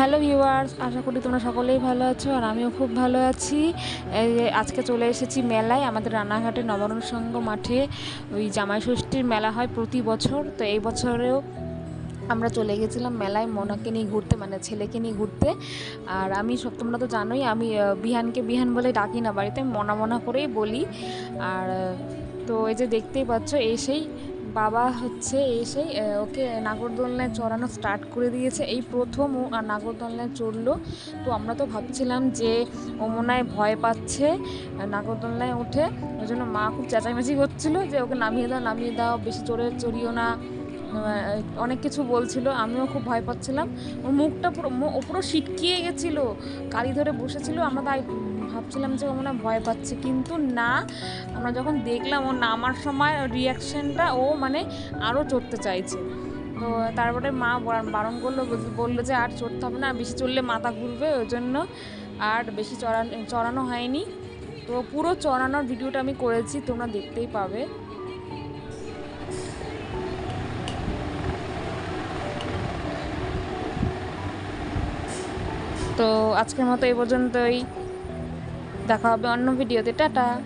Hello viewers আশা করি তোমরা সকলেই ভালো আছো আর আমিও খুব ভালো আছি। আজকে চলে এসেছি মেলায়, আমাদের রানাঘাটে নবরণ সংঘ মাঠে। ওই জামাই ষষ্ঠীর মেলা হয় প্রতি বছর, তো এই বছরেও আমরা চলে গেছিলাম মেলায় মোনাকে নিয়ে ঘুরতে মানে ছেলেকে নিয়ে ঘুরতে। আর আমি সব, তোমরা তো জানোই, আমি বিহানকে বিহান বলে ডাকি না বাড়িতে, মনা মনা করেই বলি। আর, তো এই যে দেখতেই পাচ্ছ, এসেই বাবা হচ্ছে আহ, ওকে নাগরদোলনায় চড়ানো স্টার্ট করে দিয়েছে। এই প্রথম ও নাগরদোলনায় চড়লো। তো আমরা তো ভাবছিলাম যে ও ভয় পাচ্ছে নাগরদোলনায় উঠে। ওই জন্য মা খুব চেঁচামেচি করছিল যে ওকে নামিয়ে দাও নামিয়ে দাও বেশি চড়ে চড়িও না। অনেক কিছু বলছিল আমিও খুব ভয় পাচ্ছিলাম। ওর মুখটা পুরো ও পুরো সিটকিয়ে গেছিল কালি ধরে বসেছিল। আমরা তাই ভাবছিলাম যে ও মনে ভয় পাচ্ছে। কিন্তু না আমরা যখন দেখলাম ও নামার সময় রিয়াকশনটা ও মানে আরও চড়তে চাইছে। তো তারপরে মা বারণ- করল, বলল যে আর চড়তে হবে না বেশি চড়লে মাথা ঘুরবে, ওই জন্য আর বেশি চড়ানো চড়ানো হয়নি। তো পুরো চড়ানোর ভিডিওটা আমি করেছি, তোমরা দেখতেই পাবে। তো আজকের মতো এই পর্যন্তই। দেখা হবে অন্য ভিডিওতে টাটা।